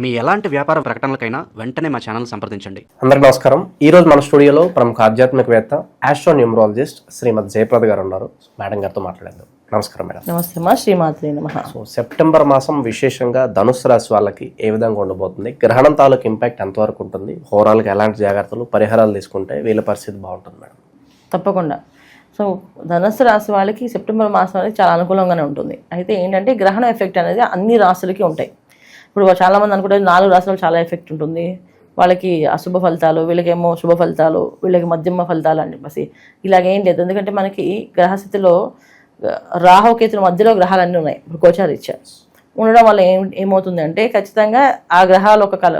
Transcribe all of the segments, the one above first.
మీ ఎలాంటి వ్యాపార ప్రకటనలకైనా వెంటనే మా ఛానల్ సంప్రదించండి. అందరికీ నమస్కారం. ఈ రోజు మన స్టూడియోలో ప్రముఖ ఆధ్యాత్మికవేత్త ఆస్ట్రో న్యూమరాలజిస్ట్ శ్రీమద్ జయప్రద గారు ఉన్నారు. మేడం గారితో మాట్లాడేద్దాం. నమస్కారం మేడం. నమస్తే మా శ్రీమాత్రి నమ. సో సెప్టెంబర్ మాసం విశేషంగా ధనుసు రాశి వాళ్ళకి ఏ విధంగా ఉండబోతుంది? గ్రహణం తాలూకు ఇంపాక్ట్ ఎంతవరకు ఉంటుంది? హోరాలకు ఎలాంటి జాగ్రత్తలు పరిహారాలు తీసుకుంటే వీళ్ళ పరిస్థితి బాగుంటుంది మేడం? తప్పకుండా. సో ధనుస్సు రాశి వాళ్ళకి సెప్టెంబర్ మాసం అనేది చాలా అనుకూలంగానే ఉంటుంది. అయితే ఏంటంటే గ్రహణ ఎఫెక్ట్ అనేది అన్ని రాశులకి ఉంటాయి. ఇప్పుడు చాలామంది అనుకుంటారు నాలుగు రాశులు చాలా ఎఫెక్ట్ ఉంటుంది. వాళ్ళకి అశుభ ఫలితాలు వీళ్ళకేమో శుభ ఫలితాలు వీళ్ళకి మధ్యమ ఫలితాలు అని చెప్పేసి ఇలాగేం లేదు. ఎందుకంటే మనకి గ్రహస్థితిలో రాహుకేతుల మధ్యలో గ్రహాలు అన్నీ ఉన్నాయి. ఇప్పుడు గోచారీత్యా. ఉండడం వల్ల ఏం ఏమవుతుంది అంటే ఖచ్చితంగా ఆ గ్రహాలు ఒక కల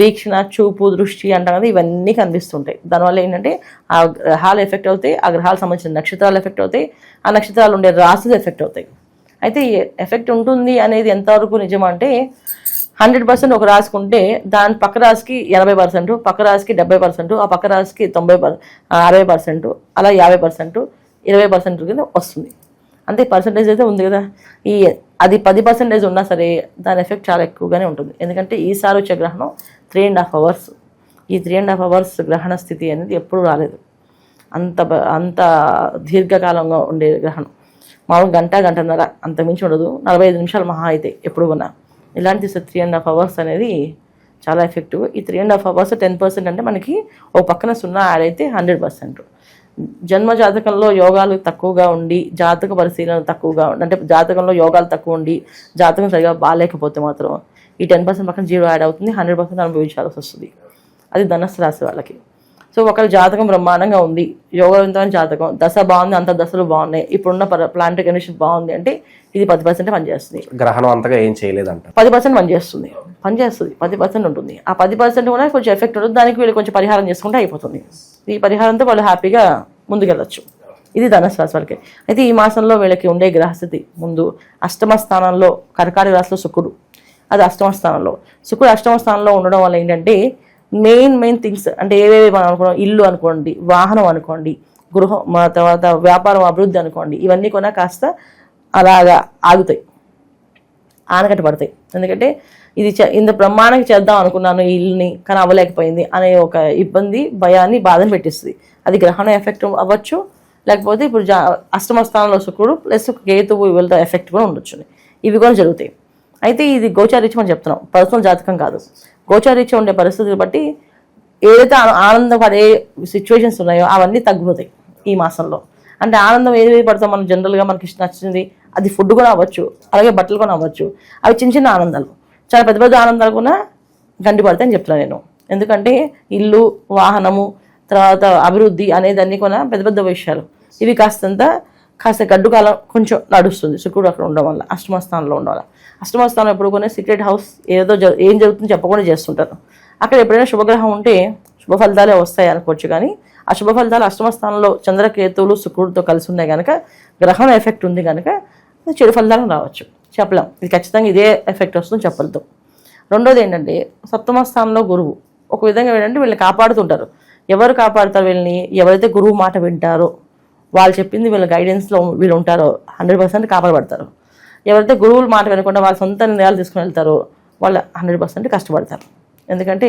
వీక్షణ చూపు దృష్టి అంటాం కదా ఇవన్నీ కనిపిస్తుంటాయి. దానివల్ల ఏంటంటే ఆ గ్రహాలు ఎఫెక్ట్ అవుతాయి ఆ గ్రహాలకు సంబంధించిన నక్షత్రాలు ఎఫెక్ట్ అవుతాయి ఆ నక్షత్రాలు ఉండే రాసులు ఎఫెక్ట్ అవుతాయి. అయితే ఎఫెక్ట్ ఉంటుంది అనేది ఎంతవరకు నిజం అంటే హండ్రెడ్ పర్సెంట్ ఒక రాసుకుంటే దాని పక్క రాశికి ఎనభై పర్సెంట్ పక్క రాశికి డెబ్బై పర్సెంట్ ఆ పక్క రాశికి తొంభై పర్ అరవై పర్సెంట్ అలా యాభై పర్సెంట్ ఇరవై పర్సెంట్ కింద వస్తుంది. అంతే పర్సంటేజ్ అయితే ఉంది కదా. ఈ అది పది పర్సెంటేజ్ ఉన్నా సరే దాని ఎఫెక్ట్ చాలా ఎక్కువగానే ఉంటుంది. ఎందుకంటే ఈసారి వచ్చే గ్రహణం త్రీ అండ్ హాఫ్ అవర్స్ ఈ త్రీ అండ్ హాఫ్ అవర్స్ గ్రహణ స్థితి అనేది ఎప్పుడూ రాలేదు. అంత అంత దీర్ఘకాలంగా ఉండే గ్రహణం. మామూలు గంట గంటన్నర అంత మించి ఉండదు. నలభై ఐదు నిమిషాలు మహా అయితే ఎప్పుడు ఉన్నా ఇలాంటి త్రీ అండ్ హాఫ్ అవర్స్ అనేది చాలా ఎఫెక్టివ్ ఈ three and half hours ten percent అంటే మనకి ఓ పక్కన సున్నా యాడ్ అయితే హండ్రెడ్ పర్సెంట్ జన్మ జాతకంలో యోగాలు తక్కువగా ఉండి జాతక పరిశీలన తక్కువగా ఉండి అంటే జాతకంలో యోగాలు తక్కువ ఉండి జాతకం సరిగా బాగాలేకపోతే మాత్రం ఈ టెన్ పర్సెంట్ పక్కన జీరో యాడ్ అవుతుంది హండ్రెడ్ పర్సెంట్ అనుభవించాల్సి వస్తుంది. అది ధనస్సు రాశి వాళ్ళకి. సో ఒకరి జాతకం బ్రహ్మాండంగా ఉంది. యోగవంతమైన జాతకం. దశ బాగుంది అంత దశలు బాగున్నాయి. ఇప్పుడున్న ప్లాంట్ కండిషన్ బాగుంది అంటే ఇది పది పర్సెంట్ పనిచేస్తుంది. గ్రహణం అంతగా ఏం చేయలేదంట. పది పర్సెంట్ పనిచేస్తుంది. పనిచేస్తుంది. పది పర్సెంట్ ఉంటుంది. ఆ పది పర్సెంట్ కూడా కొంచెం ఎఫెక్ట్ ఉంటుంది దానికి వీళ్ళు కొంచెం పరిహారం చేసుకుంటే అయిపోతుంది. ఈ పరిహారంతో వాళ్ళు హ్యాపీగా ముందుకెళ్ళచ్చు. ఇది ధనుసు రాశి వాళ్ళకి. అయితే ఈ మాసంలో వీళ్ళకి ఉండే గ్రహస్థితి ముందు అష్టమ స్థానంలో కర్కాటక రాశిలో శుక్రుడు. అది అష్టమ స్థానంలో. శుక్రుడు అష్టమ స్థానంలో ఉండడం వల్ల ఏంటంటే మెయిన్ మెయిన్ థింగ్స్ అంటే ఏవేవి మనం అనుకున్నాం? ఇల్లు అనుకోండి వాహనం అనుకోండి గృహం మా తర్వాత వ్యాపారం అభివృద్ధి అనుకోండి ఇవన్నీ కూడా కాస్త అలాగా ఆగుతాయి. ఆనకట్ట పడతాయి. ఎందుకంటే ఇది చే- ఇంత బ్రహ్మాండంగా చేద్దాం అనుకున్నాను ఈ ఇల్లుని కానీ అవ్వలేకపోయింది అనే ఒక ఇబ్బంది భయాన్ని బాధను పెట్టిస్తుంది. అది గ్రహణం ఎఫెక్ట్ అవ్వచ్చు. లేకపోతే ఇప్పుడు జా అష్టమ స్థానంలో శుక్రుడు ప్లస్ కేతువు వీళ్ళతో ఎఫెక్ట్ కూడా ఉండొచ్చు. ఇవి కూడా జరుగుతాయి. అయితే ఇది గోచారీత్యం మనం చెప్తున్నాం. పర్సనల్ జాతకం కాదు. గోచరించి ఉండే పరిస్థితులు బట్టి ఏదైతే ఆనందం పడే సిచ్యువేషన్స్ ఉన్నాయో అవన్నీ తగ్గిపోతాయి ఈ మాసంలో. అంటే ఆనందం ఏది ఏది పడతాం మనం జనరల్గా మనకి ఇష్టం నచ్చింది అది ఫుడ్ కూడా అవ్వచ్చు అలాగే బట్టలు కూడా అవ్వచ్చు. అవి చిన్న చిన్న ఆనందాలు. చాలా పెద్ద పెద్ద ఆనందాలు కూడా గండి పడతాయని చెప్తున్నాను నేను. ఎందుకంటే ఇల్లు వాహనము తర్వాత అభివృద్ధి అనేదన్నీ కూడా పెద్ద పెద్ద విషయాలు. ఇవి కాస్తంత కాస్త గడ్డు కాలం కొంచెం నడుస్తుంది. శుక్రుడు అక్కడ ఉండడం వల్ల అష్టమ స్థానంలో ఉండడం వల్ల. అష్టమ స్థానం ఎప్పుడు కొనే సీక్రెట్ హౌస్ ఏదో ఏం జరుగుతుందో చెప్పకుండా చేస్తుంటారు. అక్కడ ఎప్పుడైనా శుభగ్రహం ఉంటే శుభ ఫలితాలే వస్తాయి అనుకోవచ్చు కానీ ఆ శుభ ఫలితాలు అష్టమ స్థానంలో చంద్రకేతువులు శుక్రుడితో కలిసి ఉన్నాయి కనుక గ్రహం ఎఫెక్ట్ ఉంది కనుక చెడు ఫలితాలు రావచ్చు. చెప్పలేం. ఇది ఖచ్చితంగా ఇదే ఎఫెక్ట్ వస్తుంది చెప్పలేదు. రెండోది ఏంటంటే సప్తమ స్థానంలో గురువు. ఒక విధంగా ఏంటంటే వీళ్ళని కాపాడుతుంటారు. ఎవరు కాపాడుతారు వీళ్ళని? ఎవరైతే గురువు మాట వింటారో వాళ్ళు చెప్పింది వీళ్ళ గైడెన్స్లో వీళ్ళు ఉంటారో హండ్రెడ్ పర్సెంట్ కాపాడబడతారు. ఎవరైతే గురువుల మాట వినకుండా వాళ్ళ సొంత నిర్ణయాలు తీసుకుని వెళ్తారో వాళ్ళు హండ్రెడ్ పర్సెంట్ కష్టపడతారు. ఎందుకంటే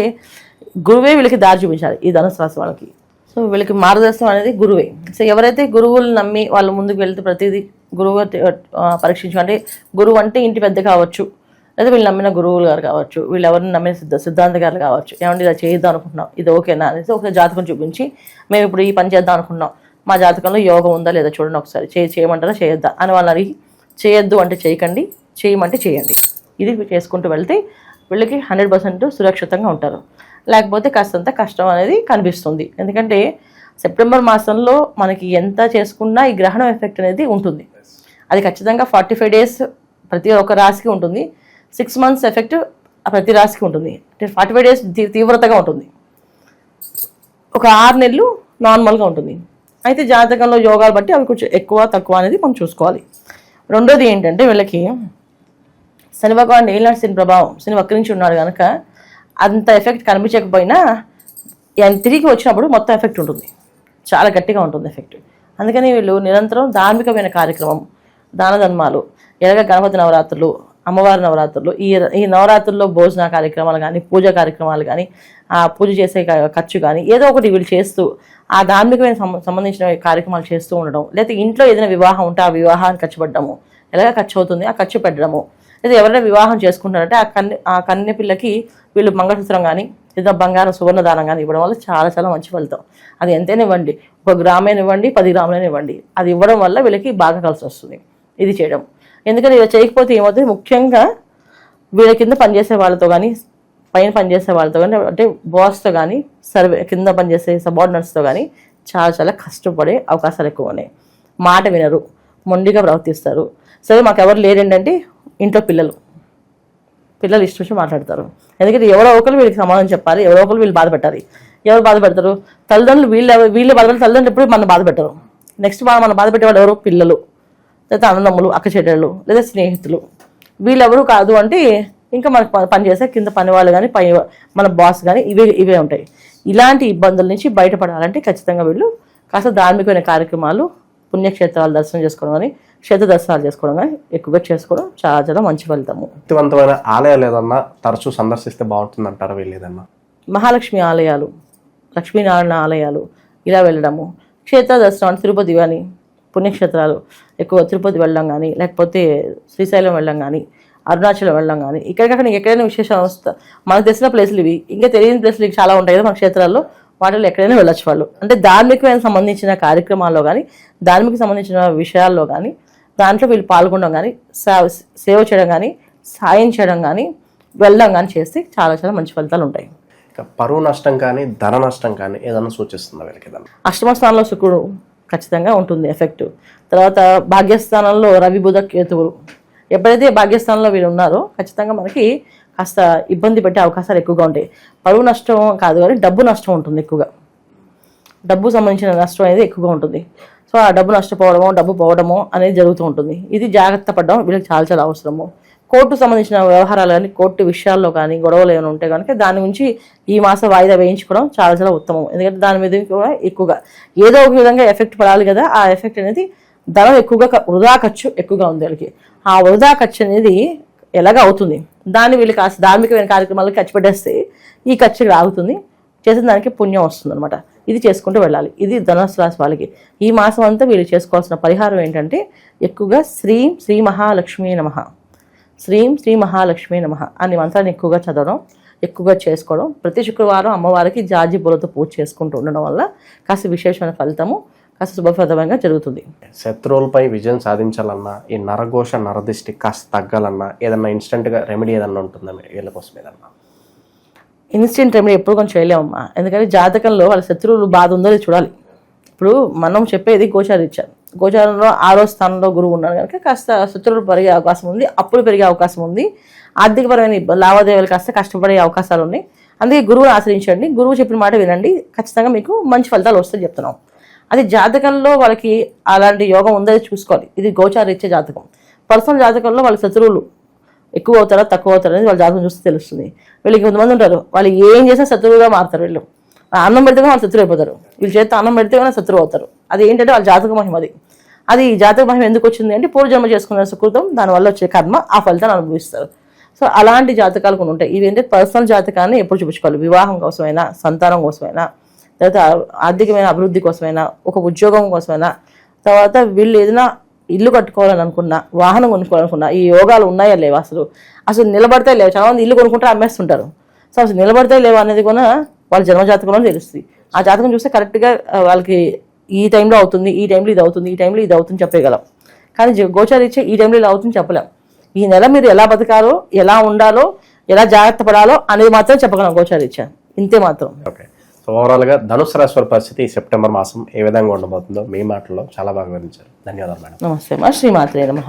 గురువే వీళ్ళకి దారి చూపించాలి ఈ ధనుసు రాశి వాళ్ళకి. సో వీళ్ళకి మార్గదర్శనం అనేది గురువే. సో ఎవరైతే గురువులు నమ్మి వాళ్ళు ముందుకు వెళ్తే ప్రతిదీ గురువు పరీక్షించు. అంటే గురువు అంటే ఇంటి పెద్ద కావచ్చు లేదా వీళ్ళు నమ్మిన గురువులు గారు కావచ్చు వీళ్ళు ఎవరిని నమ్మిన సిద్ధ సిద్ధాంత గారు కావచ్చు. ఏమంటే ఇలా చేద్దాం అనుకుంటున్నాం ఇది ఓకేనా అనేసి ఒక జాతకం చూపించి మేము ఇప్పుడు ఈ పని చేద్దాం అనుకుంటున్నాం. మా జాతకంలో యోగం ఉందా లేదా చూడండి ఒకసారి. చే చేయమంటారా? చేయొద్దా? అని వాళ్ళని అడిగి చేయొద్దు అంటే చేయకండి చేయమంటే చేయండి. ఇది చేసుకుంటూ వెళ్తే వీళ్ళకి హండ్రెడ్ పర్సెంట్ సురక్షితంగా ఉంటారు. లేకపోతే కాస్తంత కష్టం అనేది కనిపిస్తుంది. ఎందుకంటే సెప్టెంబర్ మాసంలో మనకి ఎంత చేసుకున్నా ఈ గ్రహణం ఎఫెక్ట్ అనేది ఉంటుంది. అది ఖచ్చితంగా ఫార్టీ ఫైవ్ డేస్ ప్రతి ఒక్క రాశికి ఉంటుంది. సిక్స్ మంత్స్ ఎఫెక్ట్ ప్రతి రాశికి ఉంటుంది. అంటే ఫార్టీ ఫైవ్ డేస్ తీవ్రతగా ఉంటుంది. ఒక ఆరు నెలలు నార్మల్గా ఉంటుంది. అయితే జాతకంలో యోగాలు బట్టి అవి కొంచెం ఎక్కువ తక్కువ అనేది మనం చూసుకోవాలి. రెండోది ఏంటంటే వీళ్ళకి శని భగవాన్ ఏలినాటి శని ప్రభావం శని వక్రించి ఉన్నాడు కనుక అంత ఎఫెక్ట్ కనిపించకపోయినా ఆయన తిరిగి వచ్చినప్పుడు మొత్తం ఎఫెక్ట్ ఉంటుంది. చాలా గట్టిగా ఉంటుంది ఎఫెక్ట్ అందుకని వీళ్ళు నిరంతరం ధార్మికమైన కార్యక్రమం దాన ధర్మాలు ఎలాగ గణపతి నవరాత్రులు అమ్మవారి నవరాత్రులు ఈ ఈ నవరాత్రుల్లో భోజన కార్యక్రమాలు కానీ పూజ కార్యక్రమాలు కానీ ఆ పూజ చేసే ఖర్చు కానీ ఏదో ఒకటి వీళ్ళు చేస్తూ ఆ ధార్మికమైన సంబంధించిన కార్యక్రమాలు చేస్తూ ఉండడం లేకపోతే ఇంట్లో ఏదైనా వివాహం ఉంటే ఆ వివాహాన్ని ఖర్చు పెట్టడము ఎలాగ ఖర్చు అవుతుంది ఆ ఖర్చు పెట్టడము లేదా ఎవరైనా వివాహం చేసుకుంటారంటే ఆ కన్య ఆ కన్య పిల్లకి వీళ్ళు మంగళసూత్రం కానీ లేదా బంగారం సువర్ణ దానం కానీ ఇవ్వడం వల్ల చాలా చాలా మంచి ఫలితం. అది ఎంతైనా ఇవ్వండి ఒక గ్రామైనా ఇవ్వండి పది గ్రాములైనా ఇవ్వండి అది ఇవ్వడం వల్ల వీళ్ళకి బాగా కలిసి వస్తుంది. ఇది చేయడం. ఎందుకంటే ఇలా చేయకపోతే ఏమవుతుంది? ముఖ్యంగా వీళ్ళ కింద పనిచేసే వాళ్ళతో కానీ పైన పనిచేసే వాళ్ళతో కానీ అంటే బాస్తో కానీ సర్వే కింద పనిచేసే సబార్డినట్స్తో కానీ చాలా చాలా కష్టపడే అవకాశాలు ఎక్కువ ఉన్నాయి. మాట వినరు మొండిగా ప్రవర్తిస్తారు. సరే మాకు ఎవరు లేరేంటంటే ఇంట్లో పిల్లలు. పిల్లలు ఇష్టం వచ్చి మాట్లాడతారు. ఎందుకంటే ఎవరో ఒకరు వీళ్ళకి సమాధానం చెప్పాలి ఎవరో ఒకరు వీళ్ళు బాధపెట్టాలి. ఎవరు బాధపెడతారు? తల్లిదండ్రులు వీళ్ళు వీళ్ళు బాధపడతారు తల్లిదండ్రులు ఎప్పుడు మన బాధపెట్టరు. నెక్స్ట్ మన బాధపెట్టేవాళ్ళు ఎవరు? పిల్లలు. లేదా అన్నదమ్ములు అక్క చెల్లెళ్ళు లేదా స్నేహితులు. వీళ్ళెవరు కాదు అంటే ఇంకా మనకు పనిచేసే కింద పని వాళ్ళు కానీ పై మన బాస్ కానీ ఇవే ఇవే ఉంటాయి. ఇలాంటి ఇబ్బందుల నుంచి బయటపడాలంటే ఖచ్చితంగా వీళ్ళు కాస్త ధార్మికమైన కార్యక్రమాలు పుణ్యక్షేత్రాలు దర్శనం చేసుకోవడం కానీ క్షేత్ర దర్శనాలు చేసుకోవడం కానీ ఎక్కువగా చేసుకోవడం చాలా చాలా మంచి ఫలితము. శక్తివంతమైన ఆలయాలు ఏదన్నా తరచూ సందర్శిస్తే బాగుంటుంది అంటారా వీళ్ళు ఏదన్నా? మహాలక్ష్మి ఆలయాలు లక్ష్మీనారాయణ ఆలయాలు ఇలా వెళ్ళడము క్షేత్ర దర్శనం అంటే తిరుపతి కానీ పుణ్యక్షేత్రాలు ఎక్కువ తిరుపతి వెళ్ళడం కానీ లేకపోతే శ్రీశైలం వెళ్ళడం కానీ అరుణాచలం వెళ్ళడం కానీ ఇక్కడికక్కడ ఎక్కడైనా విశేష మనకు తెలిసిన ప్లేసులు ఇవి ఇంకా తెలియని ప్లేసులు ఇవి చాలా ఉంటాయి కదా మన క్షేత్రాల్లో వాటిలో ఎక్కడైనా వెళ్ళొచ్చు వాళ్ళు. అంటే ధార్మికమైన సంబంధించిన కార్యక్రమాల్లో కానీ ధార్మిక సంబంధించిన విషయాల్లో కానీ దాంట్లో వీళ్ళు పాల్గొనడం కానీ సేవ చేయడం కానీ సాయం చేయడం కానీ వెళ్ళడం కానీ చేస్తే చాలా చాలా మంచి ఫలితాలు ఉంటాయి. ఇక పరువు నష్టం కానీ ధన నష్టం కానీ ఏదన్నా సూచిస్తుందా వీళ్ళకి అష్టమ స్థానంలో శుక్రుడు ఖచ్చితంగా ఉంటుంది ఎఫెక్ట్. తర్వాత భాగ్యస్థానంలో రవి బుధ కేతువులు ఎప్పుడైతే భాగ్యస్థానంలో వీళ్ళు ఉన్నారో ఖచ్చితంగా మనకి కాస్త ఇబ్బంది పెట్టే అవకాశాలు ఎక్కువగా ఉంటాయి. పరువు నష్టం కాదు కానీ డబ్బు నష్టం ఉంటుంది ఎక్కువగా. డబ్బు సంబంధించిన నష్టం అనేది ఎక్కువగా ఉంటుంది. సో ఆ డబ్బు నష్టపోవడమో డబ్బు పోవడమో అనేది జరుగుతూ ఉంటుంది. ఇది జాగ్రత్త పడడం వీళ్ళకి చాలా చాలా అవసరము. కోర్టు సంబంధించిన వ్యవహారాలు కానీ కోర్టు విషయాల్లో కానీ గొడవలు ఏమైనా ఉంటే కనుక దాని గురించి ఈ మాసం వాయిదా వేయించుకోవడం చాలా చాలా ఉత్తమం. ఎందుకంటే దాని మీద కూడా ఎక్కువగా ఏదో ఒక విధంగా ఎఫెక్ట్ పడాలి కదా ఆ ఎఫెక్ట్ అనేది ధనం ఎక్కువగా వృధా ఖర్చు ఎక్కువగా ఉంది వీళ్ళకి. ఆ వృధా ఖర్చు అనేది ఎలాగ అవుతుంది? దాన్ని వీళ్ళు కాస్త ధార్మికమైన కార్యక్రమాలకు ఖర్చు పెట్టేస్తే ఈ ఖర్చు ఆగుతుంది. చేసిన దానికి పుణ్యం వస్తుంది అనమాట ఇది చేసుకుంటూ వెళ్ళాలి. ఇది ధనుసు రాశి వాళ్ళకి. ఈ మాసం అంతా వీళ్ళు చేసుకోవాల్సిన పరిహారం ఏంటంటే ఎక్కువగా శ్రీం శ్రీ మహాలక్ష్మీ నమ. శ్రీం శ్రీ మహాలక్ష్మీ నమ అనే మంత్రాన్ని ఎక్కువగా చదవడం ఎక్కువగా చేసుకోవడం ప్రతి శుక్రవారం అమ్మవారికి జాజి పూలతో పూజ చేసుకుంటూ ఉండడం వల్ల కాస్త విశేషమైన ఫలితము కాస్త శుభప్రదమంగా జరుగుతుంది. శత్రువులపై విజయం సాధించాలన్నా ఈ నరఘోష నరదిష్టి కాస్త తగ్గాలన్నా ఏదన్నా ఇన్స్టెంట్గా రెమెడీ ఏదన్నా ఉంటుందా వీళ్ళ కోసం ఏదన్నా? ఇన్స్టెంట్ రెమెడీ ఎప్పుడు కొంచెం చేయలేమమ్మా. ఎందుకంటే జాతకంలో వాళ్ళ శత్రువులు బాధ ఉందో చూడాలి. ఇప్పుడు మనం చెప్పేది గోచారీత్యం. గోచారంలో ఆరో స్థానంలో గురువు ఉన్నారు కనుక కాస్త శత్రువులు పెరిగే అవకాశం ఉంది అప్పులు పెరిగే అవకాశం ఉంది. ఆర్థికపరమైన లావాదేవీలు కాస్త కష్టపడే అవకాశాలు ఉన్నాయి. అందుకే గురువుని ఆశ్రయించండి. గురువు చెప్పిన మాట వినండి. ఖచ్చితంగా మీకు మంచి ఫలితాలు వస్తాయి చెప్తున్నాం. అది జాతకంలో వాళ్ళకి అలాంటి యోగం ఉందని చూసుకోవాలి. ఇది గోచారీత్య జాతకం. పర్సనల్ జాతకంలో వాళ్ళ శత్రువులు ఎక్కువ అవుతారా తక్కువ అవుతారా అనేది వాళ్ళ జాతకం చూస్తే తెలుస్తుంది. వీళ్ళకి కొంతమంది ఉంటారు. వాళ్ళు ఏం చేసినా శత్రువుగా మారుతారు వీళ్ళు. ఆ అన్నం పెడితే వాళ్ళు శత్రువు అయిపోతారు. వీళ్ళు చేత అన్నం పెడితే శత్రువు అవుతారు. అది ఏంటంటే వాళ్ళ జాతక మహిమ అది. అది జాతక మహిమ ఎందుకు వచ్చింది అంటే పూర్వజన్మ చేసుకున్న సుకృతం దానివల్ల వచ్చే కర్మ ఆ ఫలితాన్ని అనుభవిస్తారు. సో అలాంటి జాతకాలు కొన్ని ఉంటాయి. ఇవి ఏంటంటే పర్సనల్ జాతకాన్ని ఎప్పుడు చూపించుకోవాలి? వివాహం కోసమైనా సంతానం కోసమైనా తర్వాత ఆర్థికమైన అభివృద్ధి కోసమైనా ఒక ఉద్యోగం కోసమైనా తర్వాత వీళ్ళు ఏదైనా ఇల్లు కట్టుకోవాలని అనుకున్నా వాహనం కొనుక్కోవాలనుకున్నా ఈ యోగాలు ఉన్నాయా లేవా అసలు? అసలు నిలబడితే లేవు? చాలా మంది ఇల్లు కొనుక్కుంటే అమ్మేస్తుంటారు. సో అసలు నిలబడితే లేవు అనేది కూడా వాళ్ళ జన్మజాతకంలో తెలుస్తుంది. ఆ జాతకం చూస్తే కరెక్ట్గా వాళ్ళకి ఈ టైంలో అవుతుంది ఈ టైంలో ఇది అవుతుంది ఈ టైంలో ఇది అవుతుంది చెప్పగలం కానీ గోచారీత్యా ఈ టైంలో ఇలా అవుతుంది చెప్పలేం. ఈ నెల మీరు ఎలా బతకాలో ఎలా ఉండాలో ఎలా జాగ్రత్త పడాలో అనేది మాత్రం చెప్పగలం గోచారీత్యా ఇంతే మాత్రం. ఓకే. సో ఓవరాల్గా ధనుసు రాశి పరిస్థితి సెప్టెంబర్ మాసం ఏ విధంగా ఉండబోతుందో మీ మాటల్లో చాలా బాగా వివరించారు. ధన్యవాదాలు మేడం. నమస్తే మా శ్రీమాత్రే నమ.